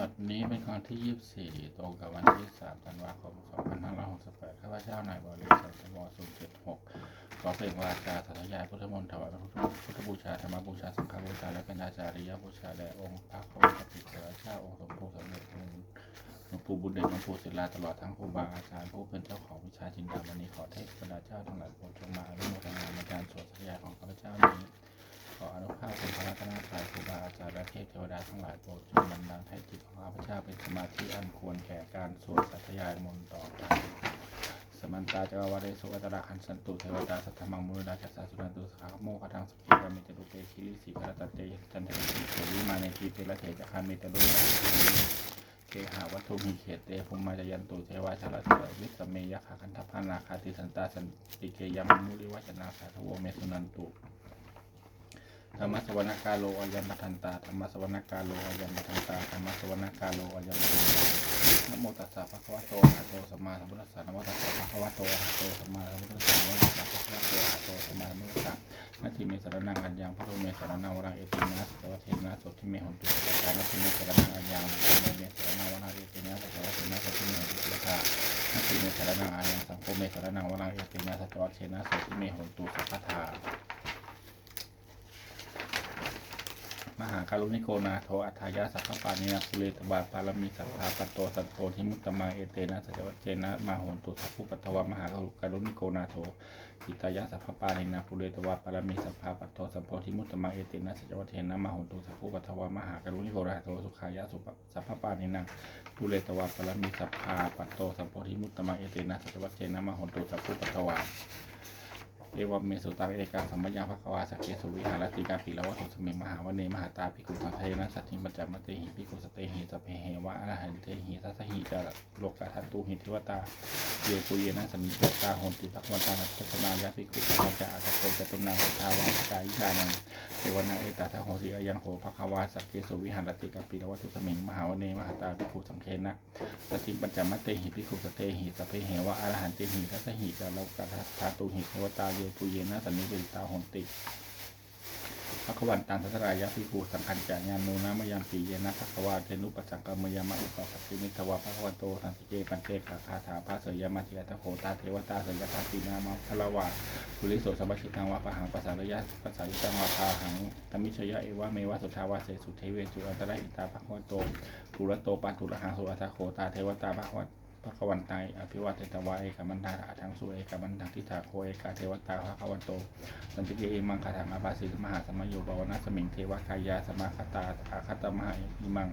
บัดนี้เป็นครั้งที่ 24 ตรงกับวันที่ 3 ธันวาคม 2568 ข้าพเจ้านายบริษัทม076ขอเปล่งวาจาสาธยายพุทธมนต์ถวายพระพุทธบูชาธรรมบูชาสังฆบูชาและกัญญาจาริยบูชาแด่องค์พระโคสติเถระเจ้าองค์สมภูสมเด็จองค์หลวงปู่บุญเด็จหลวงปู่ศิลาตลอดทั้งครูบาอาจารย์ผู้เป็นเจ้าของวิชาจินดาวันนี้ขอเทพบรรดาเจ้าทั้งหลายโปรดจงมาอนุโมทนาในการสวดสาธยาของข้าพเจ้านี้ ออนุภาพเป็นพระรัตนตรัยครูบาอาจารย์และเทพเทวดาทั้งหลายโปรดจงบันดาลให้จิตของข้าพเจ้าเป็นสมาธิอันควรแก่การสวดสัตยายมนต์ต่อไปสมันตาจักรวาเรสุอัตราคันสันตุเทวดาสัทธมังมุนดาจัสสาสุนันตุสาโมขทังสกิกามิตรุเปคิริสีกรตันเตยจันเทวิเทวิมาในทีเตระเถจคามิตรุเคหาวัตถุมีเขตเตภุมมาจยันตุเทวาชาลเถวิสเมยะขาคันทพานาคาติสันตาสันติเกยามุริวัชนาสาทโวเมสุนันตุ ธรรมสวนกาโลอยัมปทันตาธรรมสวนกาโลอยัมปทันตาธรรมสวนกาโลอยัมปทันตานโมตัสสะภะคะวะโตอะระหะโตสัมมาสัมพุทธัสสะนโมตัสสะภะคะวะโตอะระหะโตสัมมาสัมพุทธัสสะนโมตัสสะภะคะวะโตอะระหะโตสัมมาสัมพุทธัสสะนาทีเมสารนังอัญญังพระโตเมสารนังวรังเอตินะสัตวเทนะโสทิเมหนตุสัพพะนาทีเมสารนังอัญญังพระโตเมสารนังวรังเอตินะสัตวเทนะโสทิเมหนตุสัพพะนาทีเมสารนังอัญญังสังโฆเมสารนังวรังเอตินะสัตวเทนะโสทิเมหนตุสัพพะทา มหาการุณิโกนาโทอัฏฐายาสัพพปานินาภูเรตบาปารมีสัทธาปัตโตสัตโตทิมุตตมาเอเตนะสัจวัจเจนะมาโหนตุสัพพุปัตถวมหาการุณิโกนาโทอิตายะสัพพปานินาภูเรตวาปารมีสัพพาปัตโตสัพโพทิมุตตมาเอเตนะสัจวัจเจนะมาโหนตุสัพพุปัตถวมหาการุณิโกนาโทสุขายะสุปสัพพปานินาภูเรตวาปารมีสัพพาปัตโตสัพโพทิมุตตมาเอเตนะสัจวัจเจนะมาโหนตุสัพพุปัตถวา เอวเมสุตารเอกาสัมมยังภควาสกเกสุวิหารติกาปิละวัตถุสมิมหาวเนมหาตาภิกขุสัทเทนะสัตถิมัจจามเตหิภิกขุสเตหิสพเพเหวะอรหันเตหิสัสหิจาโลกาทันตุหิทิวตาเยปุเยนะสมิตาโหนติภักวันตานัสนายาภิกขุสังจะอาตโกจตุนาสุทาวังกายิกานัง เทวนาเอตตาทโหสีอายังโหภควาสักเกสุวิหารติกาปิละวัตุสมิงมหาวเนมหาตาภิภูสังเคนะสติปัญจมัตเตหิภิกขุสเตหิสพเพเหวะอรหันติหิทัสหิจาโลกาทันตุหิทิวตาเยปุเยนะสันนิเวตาหนติ พระขวันตังทัศรายะพิภูสังคัญจายานุนะมยามปีเยนะพระขวาเทนุปสังกามยามะอุปสัพพิมิทวะพระขวันโตสันติเจปันเตกาคาถาพระเสยมาติยะตะโขตาเทวตาเสยตาตีนามาพละวาภูริโสสัมปชิตังวะปะหังปัสสารยะปัสสาริตังวะพาหังตมิชยะเอวะเมวะสุทาวาเสสุเทเวจุอัตระอิตาพระขวันโตภูรโตปัตุระหังสุอัตโขตาเทวตาพระขวัน พระกวันไตอภิวัตตวาเอกมันดาอาทังสุเอกมันดังทิฏาโคเอกาเทวตาพระกวันโต สันติเกเอมังคาถังอาบาสิมหาสมัยโยบาวนาสมิงเทวกายาสมาคตาอาคตมหาอิมัง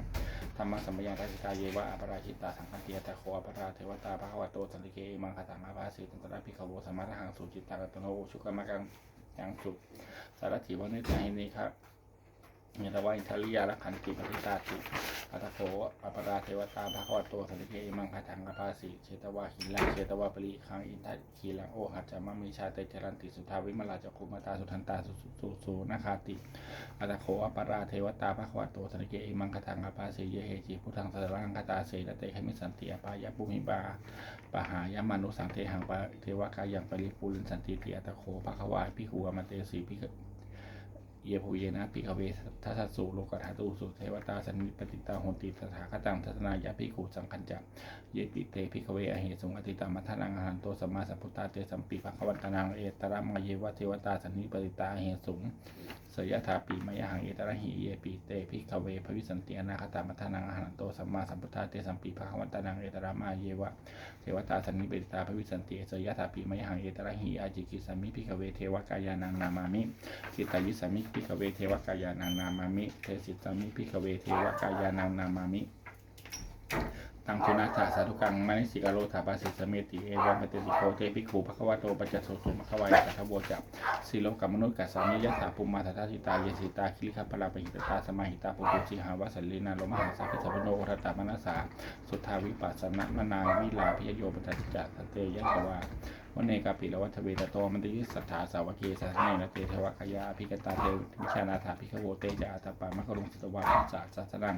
ธรรมสมัยยังทัศกาเยวะอปราชิตาสังฆเตียตะโคอปราเทวตาพระกวันโตสันติเกเอมังคาถังอาบาสิตันตระพิขโวสมาทหังสุจิตตาตโนชุกมะกังยังสุสารถิวันนิจาหินีครับ เยตวาอินทริยาลขันติปฏิตาติอัตโขอัปราเทวตาภะควะโตสันติเกอิมังคาถังกปาสิเชตวาหิลังเชตวาปริคังอินทัขีลังโอหัจจามะมีชาเตจรันติสุทาวิมลาจคุมาตาสุทันตาสุสุสุสุนาคาติอัตโขอัปราเทวตาภะควะโตสันติเกอิมังคาถังกปาสิเยเหจิพุทธังสสรังคตาเสนเตขมิสันติอปายะปุหิบาปะหายามานุสังเทหังปะเทวกายังปริปุรินสันติติอัตโขภะควะพิขุอมเตสีพิ เยภูเยนะปิกเวทัสสุโลกธาตุสุเทวตาสันนิปติตาโหติสถาคตังทัศนายาภิกขุสังคัญจักเยปิเตภิกเวอเหสุงอติตามัทนังอาหันโตสมมาสัพพุตตาเตสัมปีภควันตนังเอตระมเยวะเทวตาสันนิปติตาเหสุง สยถาปีมยหังเอตระหิเยปิเตภิกเวภวิสันติอนาคตามัทนังอาหันโตสัมมาสัมพุทธาเตสัมปีภควันตานังเอตระมะเยวะเทวตาสันนิปติตาภวิสันติเสยถาปีมยหังเอตระหิอาจิกิสัมมิภิกเวเทวกายานังนามามิสิตายิสามิพิกเวเทวกายานังนามามิเทสิตามิพิกเวเทวกายานังนามามิ ตังคุณาถาสาธุกังมานิสิกาโลถาปาสิสเมติเอวัมปฏิสิโคเตปิคูภควะโตปัจจโสสุมขวายกัทโวจับสีโลกัมมนุษย์กัสามิยะถาภูมาทัตติตาเยสิตาคิลิขปลาปหิตตาสมาหิตาปุปุจิหาวัสลีนาโลมหาสัพพิสัพโนรัตตามนัสสาสุทธาวิปัสสนะมนาวิลาพิยโยปัจจจะสเตยะกวา วันเนกาปิละวัฏเวตโตมันติสัทธาสาวกีสัทเนนะเตเทวะขยาภิกตาเทวิชานาถาภิกขโวเตจาอัตปามะกรุงสตวาปัสสะสัสนัง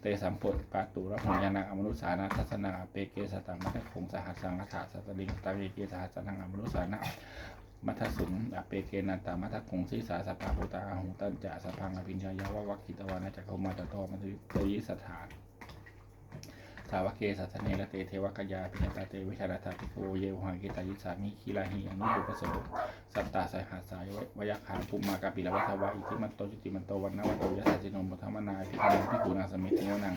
เตสัมปุตปาตุระหุญานังอมนุสานาทัสนังอเปเกสตังมัทคงสหัสสังฆาสัสลิงตังเอเกสหัสนังอมนุสานะมัทสุงอเปเกนันตามัทคงสีสาสปาปุตาหุตันจะสพังอภิญญายาวะวัคคิตวานะจักขมาตโตมันติยิสัทธา สาวกเกสัสเนระเตเทวกยาพิญญาตาเตวิชาราธาปิโกเยวหังกตายิสามิคีลาหิอนุปุปโสสัตตาสายหาสายวยักขาภูมากาปิลวัตวะอิทิมันโตจุติมันโตวันนวันโตยะสัจจิโนมุทมนาพิคันพิภูนาสมิติวนัง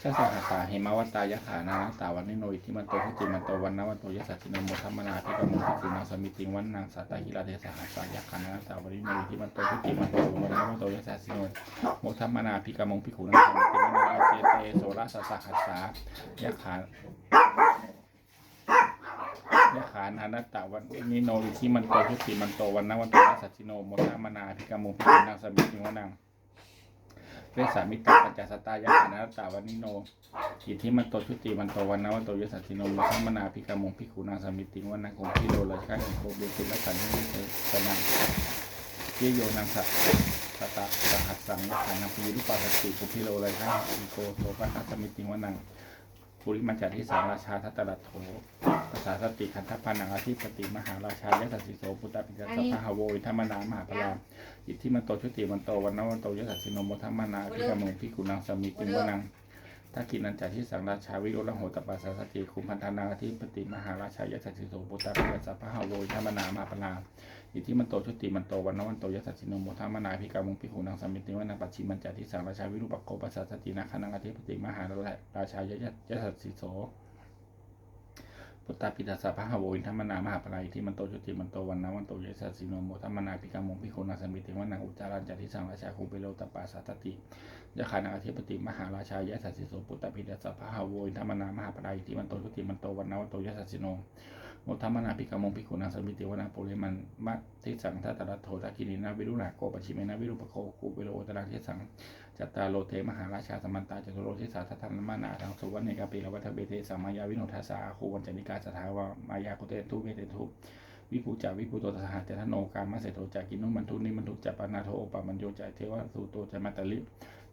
ชาสาหาสาเหมาวัตตายะขานาตาวันนิโนอิทิมันโตจุติมันโตวันนวันโตยะสัจจิโนมุทมนาพิคันพิกูนาสมิติวันนังสัตตาหิลาเทสหาสายะขานาตาวันนิโนอิทิมันโตจุติมันโตวันนวันโตยะสัจจิโนมุทมนาพิกามงพิกูนาสมิติวันนังเจเตโสราสสหัสายะขายะขานอนัตตวันนิโนอิทิมันโตทุติมันโตวันนวันโตนัสสัจจิโนโมทามนาพิกามุพิกุณังสมิติวันัง เวสามิตาปัจจสตายะขานอนัตตวันนิโนอิทิมันโตชุติมันโตวันนวันโตยสัตติโนโมทามนาพิกามงพิกุณังสมิติวันังคงพิโลละชันโกเบสิลัสันนิเตสนังเยโยนังสัตสตะสหัสสังยะขานังปิยุปปัสสติปุพิโลละชันอิโกโสปัสสมิติวันัง ปุริมัจจาริสาราชาทัตตรัตโถภาษาสติคันธพันนังอาทิปติมหาราชายสัสสิโสปุตตะปิจัสสะพะหโวอินทมนามหาพลามอิทธิมันโตชุติมันโตวันนวันโตยสัสสิโนโมทัมมานาพิกามงพิกุนังสมิติวนังทักกินันจัที่สังราชาวิโรละโหตปัสสะสติคุมพันธนาอาทิปติมหาราชายสัสสิโสปุตตะปิจัสสะพะหะโวอินทมนามหาพลา อิทธิมันโตชุติมันโตวันนวันโตยสัสสิโนโมทัมมนาพิกามงพิกุนังสมิติวนังปัจฉิมันจัที่สังราชาวิรูปโกปัสสะสตินาคนังอาทิปติมหาราชายยสัสสิโสพุทธปิตาสะพะหะโวินทมนามหาปลายที่มันโตจุติมันโตวันนาวันโตยสัสสิโนโมทัมมนาปิกามงพิโคนาสมิติวันังอุจารันจัติสังราชาคุเปโลตปาสัตติยะขานังอธิปติมหาราชายะสัสสิโสพุทธปิตาสะพะหะโวินทมนามหาปลายที่มันโตจุติมันโตวันนาวันโตยสัสสิโน โมทัมนาปิกามงพิโคนาสมิติวนังโปเรมันมัตทิสังทัตตะโทตะกินินาวิรุณาโกปชิเมนะวิรุปโกกุเปโลตรังทิสังจัตตาโลเทมหาราชาสมันตาจตุโรทิสาทัตถนมานาทางสุวรรณเนกาปิลวัฏเบเทสัมมายาวิโนทาสาคูวันจนิกาสถาวามายาคุเตทุเวเตทุวิภูจาวิภูโตสหัจจทโนกามะเสโตจากินุมันทุนิมันทุจัปปนาโทโอปามันโยจาเทวสุโตจมัตตลิ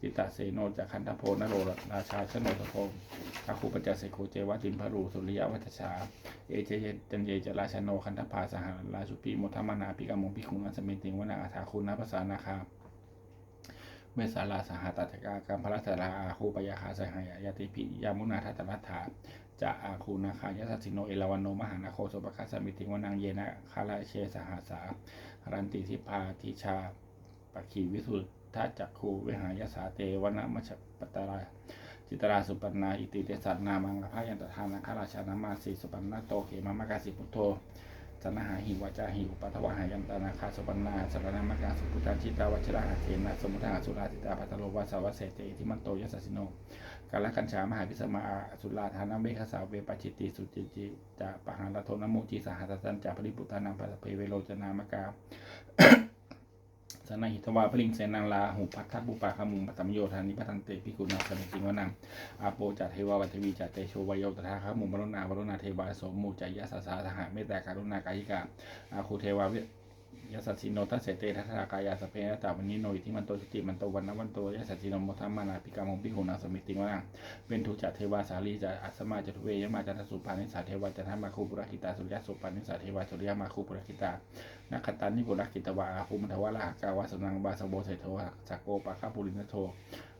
จิตตเสโนจากคันธโพนโรราชาชโนตโพอาคูปจัสเสโคเจวะติมพรูสุริยวัชชา เอเจเยจันเยจราชโนคันธพาสหราชุปีโมทมานาปิกามงพิคุงอันสมิติงวนาอาถาคุณนาภาษานาคาเวสาลาสหตัตกากรรมพระสาราอาคูปยาคาสหายายติปิยามุนาทัตตรัฐาจะอาคูนาคายสัสิโนเอลวันโนมหานาโคสปคัสสมิติงวนังเยนะคาราเชสหาสารันติทิพาทิชาปขีวิสุท ธาจักคูเวหายสาเตวนะมัชปตราจิตราสุปนาอิติเตสัตนามังคพายันตทานาคาราชานามาสีสุปนาโตเขมามกาสิพุทโธสนหาหิวจาหิวปัทวหายันตานาคาสุปนาสารนามกาสุปุตาจิตาวัชราหาเทนะสมุทาสุราติตาปัตโลวาสาวเสเตทิมันโตยสัสสิโนกาลกัญชามหาพิสมาสุราธานาเบคสาวเวปจิตติสุจิจิจะปะหารโทนโมจิสหัสสันจาปริปุตานังปัสเพเวโรจนามกา สนาหิตวาพลิงเสนังลาหูพัทธบุปาขมุงปัตมโยธานิพัทันเตพิกุณาสมิติวนังอาโปจัตเทวาวัทวีจัตเตโชวายโยตถาคามุงบรุณาวรุณาเทวาโสมูจายะสาสาทหะเมตตาการุณากายิกาอาคูเทวาวิ ยสัสสิโนทัสเสเตทัสสากายาสเพนะตาวันนี้โนยที่มันโตสติมันโตวันนวันโตยสัสสิโนมทัมมานาปิกามงพิหุนาสมิติวนังเป็นทุจัตเทวาสาลีจัตอัสมาจตุเวยมาจันทสุปานิสาเทวาจันทมาคูปุรคิตาสุริยสุปานิสาเทวาสุริยมาคูปุรคิตานักขตันนิปุรกิตวาอาภูมิทวาระหกาวาสนังบาสโบเสโทสักโกปะคาปุรินโท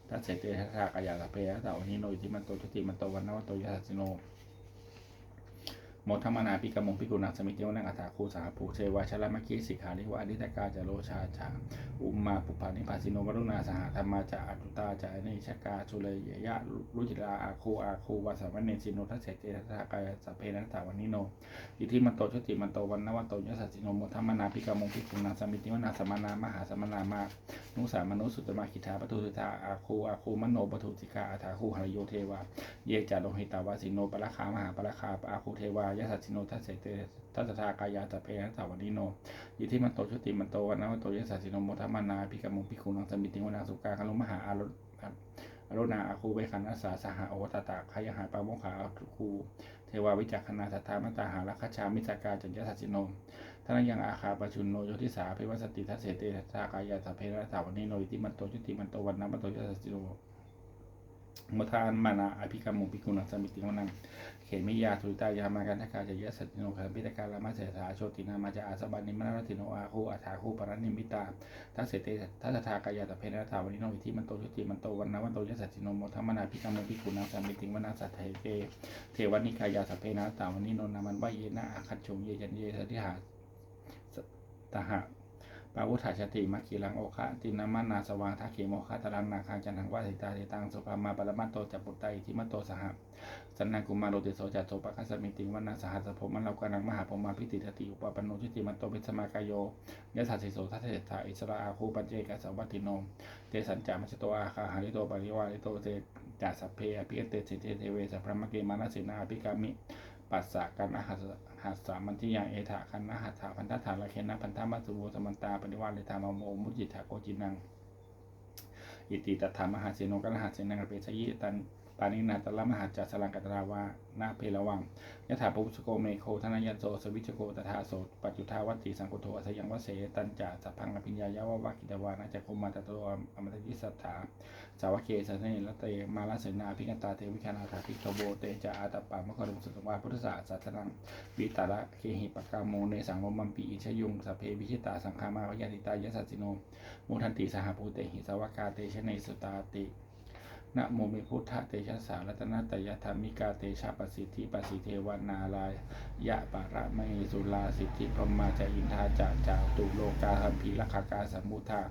ทัสเสเตทัสสากายาสเพนะตาวันนี้โนยที่มันโตสติมันโตวันนวันโตยสัสสิโน โมทัมมนาปิกมงปิกุณังสมิเตวนังอัตถาคูสาภูเชวาชลามะคีสิกขานิวะอดิตกาจโลชาจาอุมมาปุปานิภาสิโนวรุณาสหธรรมาจาอตุตาจาเนชกาชุเลยยะรุจิราอาคูอาคูวาสามเนสิโนทัสเสเตทัสสากายสัพเพนัสสาวันนิโนอิทิมันโตชติมันโตวันนวันโตยสัสิโนโมทัมมนาปิกมงปิกุณังสมิเตวนังสมานามหาสมนามานุสามนุสุตตมาคิทาปทุติตาอาคูอาคูมโนปทุติกาอาถาคูหรโยเทวาเยจาโลหิตาวาสิโนปะระคามหาปะระคาอาคูเทวายสัสสิโนทัสเสเตทัสทากายาตะเพนะสาวันิโนยิที่มันโตชุติมันโตวันนะวันโตยสัสสิโนโมทัมมานาพิกามุพิคุนังสมิติวนังสุกาคารุมหาอารอรุณาอาคูเวคันอาสาสหโอตตาขยหาปาโมขาคูเทวาวิจักขณาสัทธามตาหาลัคชามิสกาจัญญสัสสิโนทานังยังอาคาปชุนโนโยทิสาเพวสติทัสเสเตทัสสากายาตะเพนะสาวันิโนยิที่มันโตชุติมันโตวันนะวันโตยสัสสิโนมุทานมานาอภิกรรมุปิกุณังสมิติวนัง ขมิยาทุตายามากันทกาจยะสัตติโนขันพิตการามาเสสาโชตินามาจาอาสบันนิมนารติโนอาคูอาถาคูปรนิมิตาทัสเตทัสสทากายาตเพนะทาวันนิโนวิธิมันโตยุติมันโตวันนาวันโตยะสัติโนโมทัมมนาภิกรรมุปิกุณังสมิติงวนังสัทเทเตเทวนิกายาสเพนะตาวันนิโนนามันวะเยนะอาคัจฉงเยยันเยสติหาตหะ ปาวุฒาชติมัคคีลังโอคะตินามานาสว่างทักเขโมคะตรังนาคังจันทังวาสิตาเทตังสุภามาปรมัตโตจัปปุตตอิทิมัตโตสหสันนังกุมารโรติโสจัตโตปะคัสสมิติวันนาสหัสสะพมันเรากานังมหาพรหมาพิติทติอุปปันโนชิติมันโตเป็นสมากายโยยะสัสสิโสทัสเสถาอิสระอาคูปัญเจกสัมวัติโนเตสัญจามัชโตอาคาหาริโตปริวาริโตเตจาสัพเพอภิเตสิเทเทเวสัพพะมะเกมานาสินาภิกามิ ปัสสะกันอาหัสหัสสามันที่ยังเอถะกันอาหัสถาพันธะฐานละเคนะพันธะมัสสุโวสมันตาปฏิวัติเลธามโมมุจิตาโกจินังอิติตถามหาเสนงกันหาเสนังเปชยิตัน ปานินาตละมหาจัสลังกัตราวานาเพลวังยะถาปุชโกเมโคธนยันโสสวิชโกตถาโสปัจจุทาวัตติสังกุโทอสยังวเสตันจ่าสัพพังอภิญญายาวะวากิตวานาจักโคมาตตโตอมตยิสัทธาสาวกเคสันเนลเตมาลาเสนาพิกตาเทวิคานาถาภิกขโบเตจาอาตปามะคารุสุตวาพุทธศาสนาวิตาระเคหิปกาโมเนสังวมัมปีอิชยุงสเพวิชิตาสังฆามาวายาติตายสัสสิโนมุทันติสหภูเตหิสาวกาเตชเนสุตาติ นะโมมีพุทธเตชะสารัตนตยธรรมิกาเตชะปสิทธิปสิเทวนาลายยะปะระมสุลาสิทธิพรหมาจาอินทาจาจาตุโลกาคัมภีรคากาสมุทา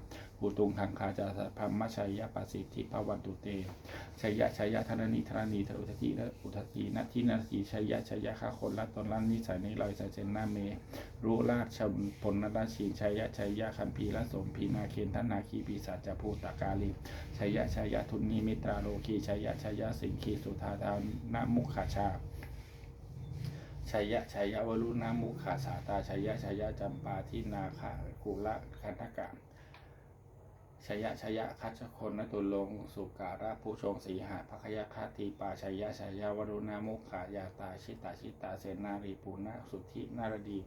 ภูตุงคังคาจาสัพพมชัยยะปสิทธิภวันตุเตชัยยะชัยยะธนนีธนนีทอุทธีและอุทธีนัทีนาทีชัยยะชัยยะข้าคนละตนละนิสัยในลอยใส่เจนหน้าเมรู้ราชพลนราชีชัยยะชัยยะคัมภีละสมพีนาเคนทนาคีปีศาจจะพูตากาลีชัยยะชัยยะทุนนีมิตราโลกีชัยยะชัยยะสิงคีสุธาทานนามุขาชาชัยยะชัยยะวรุณามุขาสาตาชัยยะชัยยะจำปาทินาคากุละคันธกะ ชัยยะชัยยะคัชคนนตุลงสุการะผู้ชงสีหาภคยคาตีปาชัยยะชัยยะวรุณามุขายาตาชิตาชิตาเสนารีปูนะสุทธินารดี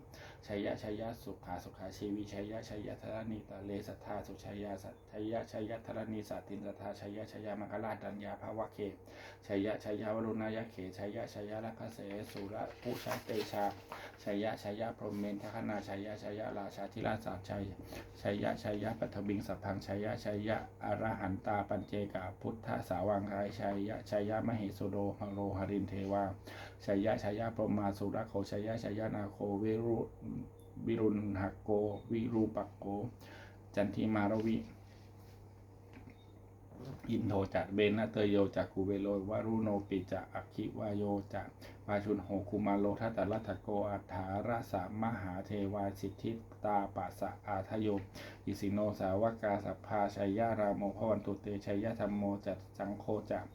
ชัยยะชัยยะสุขาสุขาชีวิชัยยะชัยยะธรณีตาเลสัทธาสุชัยยะสัชัยยะชัยยะธรณีสัตตินสัทธาชัยยะชัยยะมังคลาดัญญาภาวะเคชัยยะชัยยะวรุณายะเขชัยยะชัยยะลัคเสสุระผู้ชัยเตชาชัยยะชัยยะพรหมเมนทคนาชัยยะชัยยะราชาธิราชาชัยชัยยะชัยยะปัทบิงสัพพังชัยยะชัยยะอรหันตาปัญเจกาพุทธสาวังไรชัยยะชัยยะมเหสุโดหโรหรินเทวาชัยยะชัยยะพรมาสุระโคชัยยะชัยยะนาโควิรุวิรุณหโก วิรูปักโก จันทิมารวิอินโทจากเบนะเตโยจากกูเวโลวารุโนปิจากอัคคิวายโยจาก วาชุนโหคุมาโลทัตตรัตโกอัฏฐารสามหาเทวาสิทธิตาปัสสะอาทโยอิสิโนสาวกาสัพพาชัยยารามโมพวันตุเตชัยยธรรมโมจัตสังโฆจัก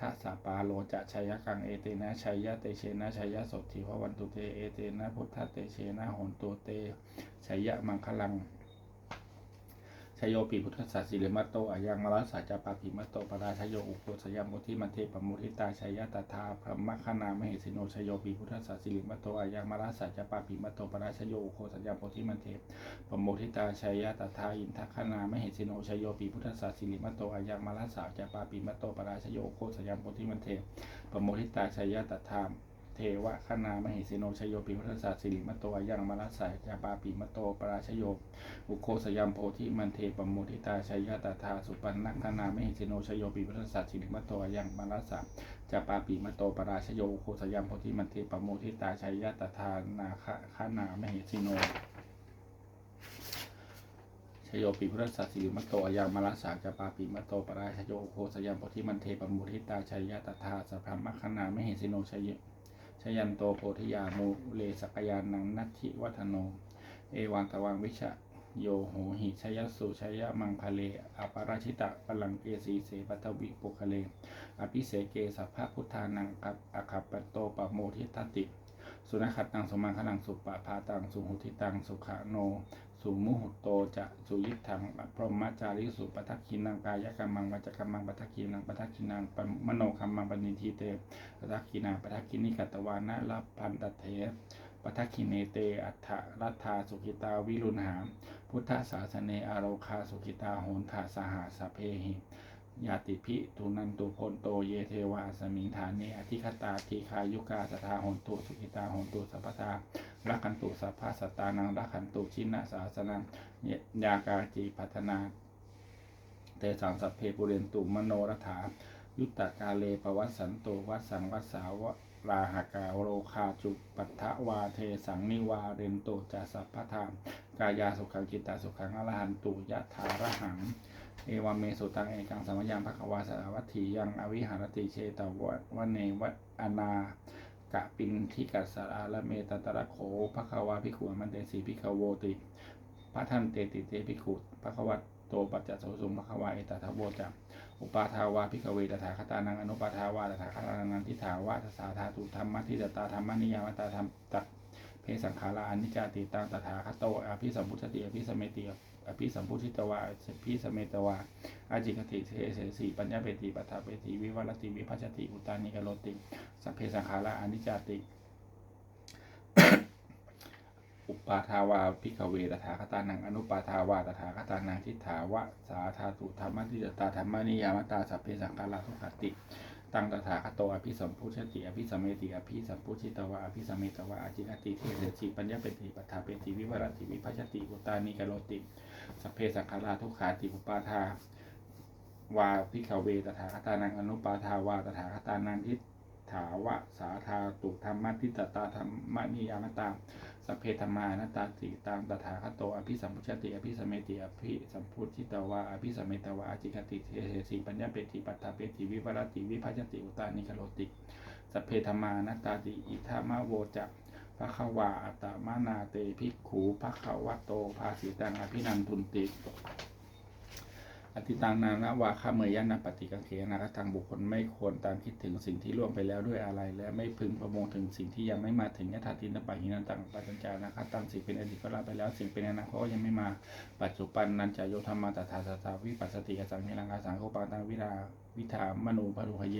ทัสสปาโลจะชัยยกังเอเตนะชัยยะเตเชนะชัยยะโสติพวันตุเตเอเตนะพุทธเตเชนะหนตุเตชัยยะมังคลัง ชโยปีพุทธศาสิริมัตโตอายังมรัสสาจาปาปิมัตโตปราชโยอุปโภสยามโมทิมันเทปมุทิตาชัยยะตถาพระมคณามเหสิโนชโยปีพุทธศาสิริมัตโตอายังมรัสสาจาปาปิมัตโตปราชโยอุปโภสยามโมทิมันเทปมุทิตาชัยยะตถาอินทคณามเหสิโนชโยปีพุทธศาสิริมัตโตอายังมรัสสาจาปาปิมัตโตปราชโยอุปโภสยามโมทิมันเทปมุทิตาชัยยะตถา เทวะคณามหิสิโนชโยปิพุทธศาสสิริมัตโตยังมรัสสายจาปาปิมัตโตปราชโยอุโคสยัมโพธิมันเทปโมทิตาชัยยะตถาสุปันนักนามหิสิโนชโยปิพุทธศาสสิริมัตโตยังมรัสสะจาปาปิมัตโตปราชโยอุโคสยัมโพธิมันเทปโมทิตาชัยยะตถานาคะขานามหิสิโนชโยปิพุทธสัสสิริมัตโตอยังมรัสสาจาปาปิมัตโตปราชโยอุโคสยัมโพธิมันเทปโมทิตาชัยยะตถาสัพพมัคคณามหิสิโนชัย ชยันโตโพธิยามูเลสกยานังนัตถิวัฒโน เอวังตวังวิชะโยโหหิชยสุชยมังคะเลอปาราชิตะปลังเกสีเสปัตวิปุคะเล อภิเสเกสัพพะพุทธานังกับอคัปปโตปโมทิตติ สุนัขตังสมังขลังสุปปะพาตังสุหุทิตังสุขะโน สุมุหุโตจะสุยิทังพรหมจาริสุปทักขินังกายกรรมังวัจกรรมังปทักขินังปทักขินังปะมโนกรรมังปณิทีเตปทักขินาปทักขินิกัตวานะลพันตเถปทักขิเนเตอัฏฐรัตถาสุขิตาวิรุณหาพุทธศาสเนอโรคาสุขิตาโหนทาสหาสเพหิ ยาติพิทุนันตุโพนโตเยเทวาสมิงฐานเนอธิคตาทีคายุกาสทาหนตุสุขิตาหนตุสัพพทารักขันตุสัพพะสตานังรักขันตุชินะสาสนังยากาจีพัฒนาเตสังสัพเพปุเรนตุมโนรถา ยุตตกาเลปวัสสันโตวัสสังวัสสาวะลาหากาโรคาจุปัฏฐวาเทสังนิวาเรนโตจะสัพพทามกายาสุขังจิตตาสุขังอรหันตุยะถารหัง เอวามเมสุตังเอกังสมยังภควาสารวัตถียังอวิหารติเชตวะวะเนวะอนากะปินทิกัสสาระเมตตระโขภควาภิขุมันเตสีภิขโวติพระท่านเตติเตภิขุภควตโตปัจจโสสุงภควาเอตทโวจักอุปาทาวาภิกขเวตถาคตานังอนุปาทาวาตถาคตานังทิฏฐาวาทสาธาตุธรรมะทิตตาธรรมนิยามตาธรรมตักเพสังขาราอนิจจติตังตถาคตโตอภิสัมพุทธติอภิสมเมติ อภิสัมพุทิตวาอภิสเมตวาอาจิกติเทเสสีปัญญาเปติปัฏฐาเปติวิวัลติวิพัชติอุตานิกโรติสัพเพสังขาราอนิจจติอุปาทาวาพิกเวตถาคตานังอนุปาทาวาตถาคตานังทิฏฐาวะสาธาตุธรรมทิฏตาธรรมนิยามตาสัพเพสังขาราทุกขติ ตังตถาคตโตอภิสัมพุชติอภิสัมเมติอภิสัมพุชิตวะอภิสัมเมตวะอาจิกติเทเสสีปัญญาเปติปัฏฐาเปติวิวัลติวิพัชติอุตานิกโรติสัพเพสังขาราทุกขาติอุปาทาวาพิขเวตถาคตานังอนุปาทาวาตถาคตานังทิฏฐาวะสาธาตุธรรมะทิตตาธรรมนิยามตา สัพเพธรรมานัตตาติตังตถาคตโตอภิสัมพุชติอภิสัมเมติอภิสัมพุทธิตวาอภิสัมเมตวาอจิกติเทเสสีปัญญาเปติปัตตาเปติวิวรติวิภัชติอุตานิคโรติสัพเพธรรมานัตตาติอิทามะโวจักภะขวาอัตมานาเตภิกขูภะขวะโตภาสิตังอภินันทุนติ อติตังนานาวาคาเมยยนาปฏิกังเขนาคตังบุคคลไม่ควรตามคิดถึงสิ่งที่ล่วงไปแล้วด้วยอะไร และไม่พึงประมงถึงสิ่งที่ยังไม่มาถึงยถาทินปะหินันตังปัจจัญจานะคะตังสิ่งเป็นอดีตก็ละไปแล้ว สิ่งเป็นอนาคตก็ยังไม่มาปัจจุบันนันจโยธรรมาตถาสตาวิปัสสติอสังเฮลังกาสังโฆปังตังวิราวิธามนูปรุหเย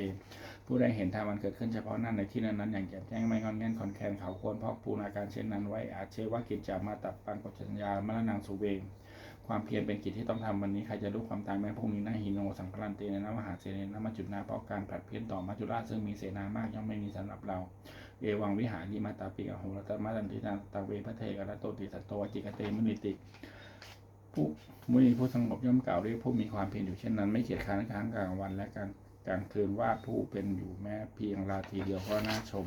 ผู้ใดเห็นธรรมมันเกิดขึ้นเฉพาะหนั้นในที่นั้นนั้นอย่างแจ่มแจ้งไม่งอนแง่นขอนแคนเขาควรพราะปูนาการเช่นนั้นไว้อาจเชว่ากิจจามาตับปังกจัญญามรณังสุเวง ความเพียรเป็นกิจที่ต้องทำวันนี้ใครจะรู้ความตายแม้พรุ่งนี้นาหิโนสังกรันเตนนมหาเสนนะมัจจุนาเพราะการผลัดเพี้ยนต่อมัจจุราชซึ่งมีเสนามากย่อมไม่มีสำหรับเราเอวังวิหาริมาตาปิอโหรตมาตันตินาตาเวพระเทกรัตโตติสัตโตวจิกเตมุนิติผู้มุนีผู้สงบย่อมกล่าวเรียกผู้มีความเพียรอยู่เช่นนั้น ไม่เกียจค้านค้างกลางวันและกลางกลางคืนว่าผู้เป็นอยู่แม้เพียงราตรีเดียวก็น่าชม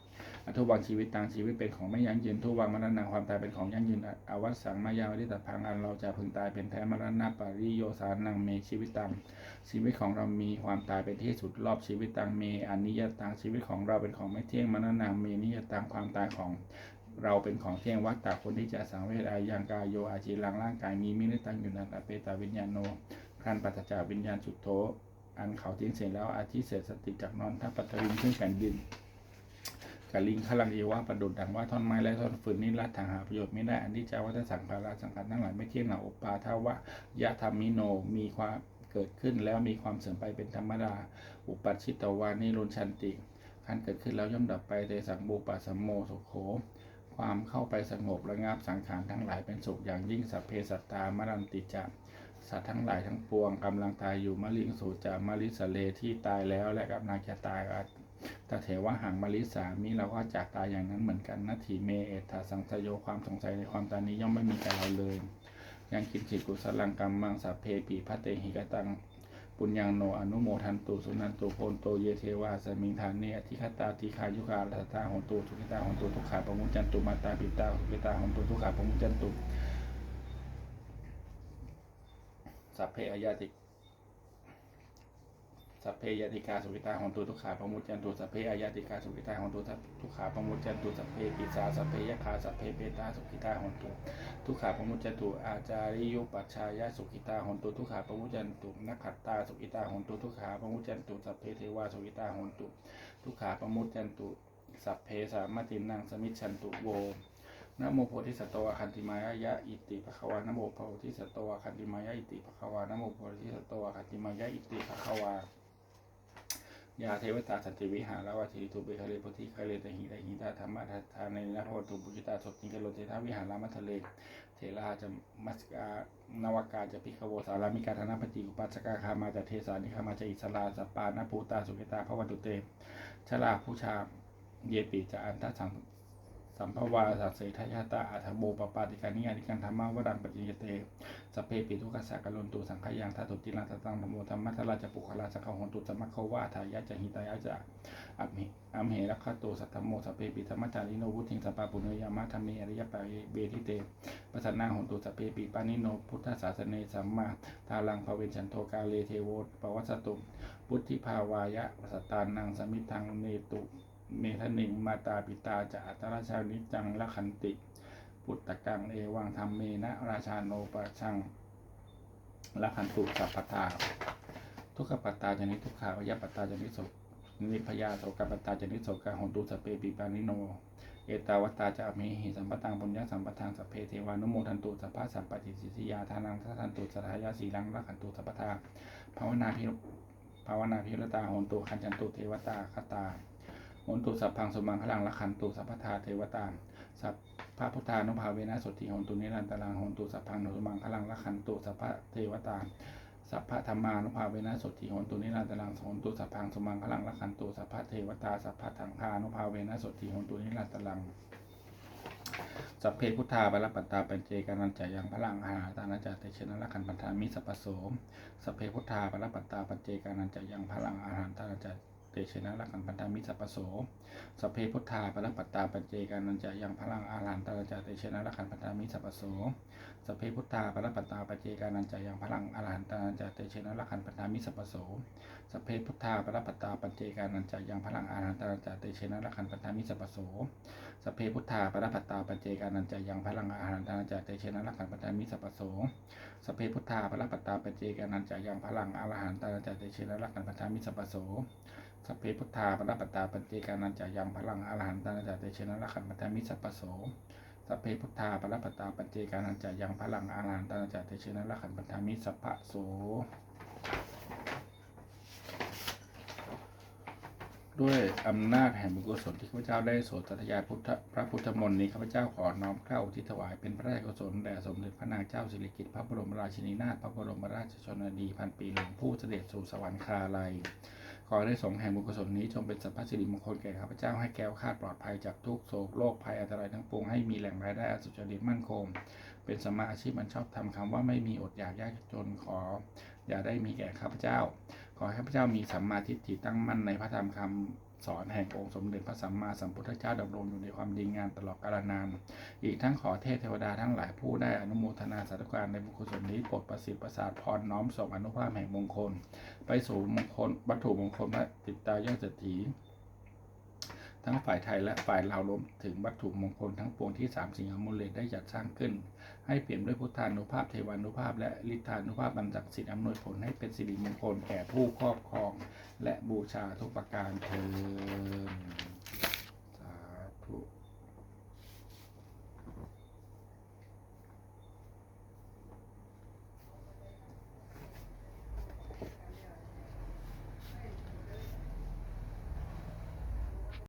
อทุวังชีวิตต่างชีวิตเป็นของไม่ยั่งยืนทุวังมรณะความตายเป็นของยั่งยืนอวัสสังมายาวริตพังอันเราจะพึงตายเป็นแท้มรณะปริโยสานังเมชีวิตตังชีวิตของเรามีความตายเป็นที่สุดรอบชีวิตตังเมอนิยตังชีวิตของเราเป็นของไม่เที่ยงมรณะเมนิยตังความตายของเราเป็นของเที่ยงวัตตาคนที่จะสังเวชอายังกายโยอาจีรังร่างกายมีมินิตังอยู่นันอเปตาวิญญาโนคันปัจจาวิญญาณจุดโทอันเขาทิ้งเสร็จแล้วอาทิเศษสติจากนอนทัพปัตวินขึ้นแผ่นดิน กะลิงขลังเอวะประดุดดังว่าท่อนไม้และท่อนฟืนนี้รัดทางหาประโยชน์ไม่ได้อันที่จาวัฏสังขาราสังขารทั้งหลายไม่เที่ยงหนาอุปาทาวะยะธรรมิโนมีความเกิดขึ้นแล้วมีความเสื่อมไปเป็นธรรมดา อุปัชชิตวานิรุนชันติการเกิดขึ้นแล้วย่อมดับไปเตสังบูปัสสัมโมสุโขความเข้าไปสงบระงับสังขารทั้งหลายเป็นสุขอย่างยิ่งสัพเพสัตตามรันติจาสัตว์ทั้งหลายทั้งปวงกำลังตายอยู่มะลิงสูจามะลิสเลที่ตายแล้วและกำลังจะตายอ ตเถวะหังมลิสามิเราก็จากตายอย่างนั้นเหมือนกันนาทีเมเอตาสังสโยความสงสัยในความตายนี้ย่อมไม่มีแก่เราเลย ยังกินจิตกุศลังกรรมมังสัพเพปีพัตเตหิกตังปุญญังโนอนุโมทันตุสุนันตุโพนโตเยเทวาสมิงฐานเนอธิคตาติคายุกาลัตตาหนตุทุกิตาหนตุทุกขาปมุจันตุมาตาปิตาสุกิตาหนตุทุกขาปมุจจันตุสัพเพอายาติ สัพเพยติกาสุขิตาหอนตุทุกขาปมุจจันตุสัพเพอายติกาสุขิตาหอนตุทุกขาปมุจจันตุสัพเพปิสาสัพเพยคาสัพเพเปตาสุขิตาหอนตุทุกขาปมุจจันตุอาจาริยุปัชายาสุขิตาหอนตุทุกขาปมุจจันตุนักขัตตาสุขิตาหอนตุทุกขาปมุจจันตุสัพเพเทวาสุขิตาหอนตุทุกขาปมุจจันตุสัพเพสามตินังสมิจฉันตุโวนะโมโพธิสัตว์อาคันติมายะยะอิติภควานะโมโพธิสัตว์อาคันติมายะอิติภควานะโมโพธิสัตว์อาคันติมายะอิติภควา ยาเทวตาสันติวิหารวาทีตุเบคาเลโพธิคาเลตหิตหิตาธรรมะทัฏฐาในนโหตุปุจิตาสดจิงกโลเทธาวิหารามัทะเลเทราจะมัสกานวากาจะพิคโวสารามิกาธนปฏิอุปัสสกาคามาจะเทสานิคามาจะอิสลาสปานภูตาสุขิตาพระวันตุเตชลาผู้ชาเยปีจะอันทัสัง สัมภวาสัสเสทยาตาอัฐโบปปาติกานิยานิกันธรรมาวดังปฏิยเตสเพปิทุกขสักกะลนตุสังขยังทัตุติลังตตังธรรมโมธรรมัทราชปุคลาสกขหนตุสมัคควาทายะจหิตายะจะอัมเหอัมเหรัคขตุสัทธโมสเพปิธรรมจาริโนวุทิงสปปาปุเนยามะธรรมีอริยปะเบทิเตปัสนาหนตุสเพปิปานิโนพุทธศาสเนสัมมาทาลังภเวชันโทกาเลเทโวปวัสสตุ พุทธิภาวายะสตานังสมิทังเนตุ เมทนิงมาตาปิตาจะอัตราชานิจังละขันติพุทธกังเอวังธรรมเมนะราชาโนปะชังละขันตุสัพพทาทุกขปตาจนิทุกขาวยปตาจนิโสนิพยาโสกปัตตาจนิโสกาหนตุสเพปิปานิโน เอตาวตตาจะอเมหิสัมปตังปุญญาสัมปทังสัพเพเทวานุโมทันตุสัพพะสัมปติสิทธิยาทานังทัทันตุสัทธายาสีลังรักขันตุสัพพทาภาวนาพิภาวนาพิรตาโหนตุขันจันตุเทวตาคตา โหนตุสัพพังสมังขลังรักขันตุสัพพทาเทวตาสัพพะพุทธานุภาเวนะสติโหนตุนิรันตรังโหนตุสัพพังสมังขลังรักขันตุสัพพะเทวตาสัพพะธรรมานุภาเวนะสติโหนตุนิรันตรังโหนตุสัพพังสมังขลังรักขันตุสัพพะเทวตาสัพพะถังคานุภาเวนะสติโหนตุนิรันตรังสัพเพพุทธาบาลปัตตาปัญเจกานันจายังพลังอาหาตานาจาเตชนะละคันปัฏฐามิสัพโสมสัพเพพุทธาบาลปัตตาปัญเจกานันจายังพลังอาหารตานาจา เตชนะละคันปัฏฐามิสัพโสสเพพุทธาบาลปัตตาปัญเจกานันจายังพลังอาหารตานาจาเตชนะละคันปัฏฐามิสัพโสสเพพุทธาบาลปัตตาปัญเจกานันจายังพลังอาหารตานาจาเตชนะละคันปัฏฐามิสัพโสสเพพุทธาบาลปัตตาปัญเจกานันจายังพลังอาหารตานาจาเตชนะละคันปัฏฐามิสัพโสสเพพุทธาปรปัตตาปัจเจกานันจายังพลังอาหารตานันจาเตชนะรักขันปัตตามิสัพโสสเพพุทธาปรปัตตาปัจเจกานันจายังพลังอาหารตานันจาเตชนะรักขันปัตตามิสัพโส สัพเพพุทธาปรปัตตาปัจเจกานันจายังพลังอาหารตานันจาเตชนะรักขันปัตตามิสัพพโสสพเพพุทธาปรปัตตาปัจเจกานันจายังพลังอาหารตานันจาเตชนะรักขันปัตตามิสัพพโสด้วยอำนาจแห่งบุญกุศลที่ข้าพเจ้าได้โสดสัตยายพุทธพระพุทธมนต์นี้ข้าพเจ้าขอน้อมเกล้าทิศถวายเป็นพระราชกุศลแด่สมเด็จพระนางเจ้าสิริกิติ์พระบรมราชินีนาถพระบรมราชชนนีพันปีหลวงผู้เสด็จสู่สวรรคาลัย ขอได้สงแห่งบุญกุศลนี้จงเป็นสัพพสิริมงคลแก่ข้าพเจ้าให้แก้วคาดปลอดภัยจากทุกโศกโรคภัยอันตรายทั้งปวงให้มีแหล่งรายได้อันสุจริตมั่นคง เป็นสมมาอาชีพมันชอบทำคำว่าไม่มีอดอยากยากจนขอ อย่าได้มีแก่ข้าพเจ้า ขอให้ข้าพเจ้ามีสัมมาทิฏฐิตั้งมั่นในพระธรรมคำ สอนแห่งองค์สมเด็จพระสัมมาสัมพุทธเจ้าดำรงอยู่ในความดีงามตลอดกาลนาน อีกทั้งขอเทพเทวดาทั้งหลายผู้ได้อนุโมทนาสาธุการในบุญกุศลนี้โปรดประสิทธิ์ประสาทพรน้อมส่งอนุภาพแห่งมงคล ไปสู่มงคลวัตถุมงคลพระติดตายอดเศรษฐี ทั้งฝ่ายไทยและฝ่ายลาวล้มถึงวัตถุมงคลทั้งปวงที่สามสิ่งอมุลเลได้จัดสร้างขึ้น ให้เปลี่ยนด้วยพุทธานุภาพเทวานุภาพ และฤทธานุภาพบรรจักสิทธิ์อำนวยผลให้เป็นสิริมงคลแก่ผู้ครอบครอง และบูชาทุกประการเทินสาธุ